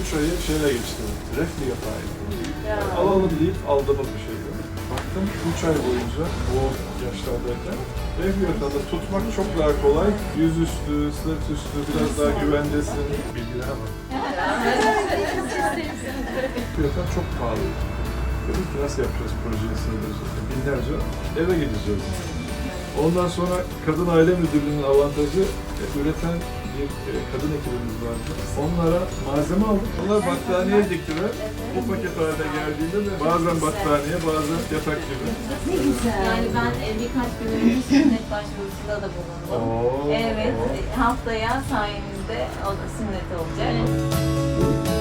üç ayı şeyle geçti. Refli yatağıydı. Alalım deyip aldığımız bir şeydi. Baktım üç ay boyunca o yaşlardayken refli yatağında tutmak çok daha kolay. Yüzüstü, sırt üstü, biraz daha güvendesin. Bilgiler var. Fiyatlar çok pahalı. Dedik ki nasıl yapacağız projeyi sığdıracağız? Binlerce eve gideceğiz. Ondan sonra Kadın Aile Müdürlüğü'nün avantajı e, üreten bir e, kadın ekibimiz vardı. Onlara malzeme aldık. Onlar battaniye diktiler. Bu paket haline geldiğinde de bazen battaniye, bazen yatak gibi. Yani ben e, birkaç gün önce sünnet başvurusunda da bulundum. Oo. Evet, haftaya sayenizde o da sünnet olacak.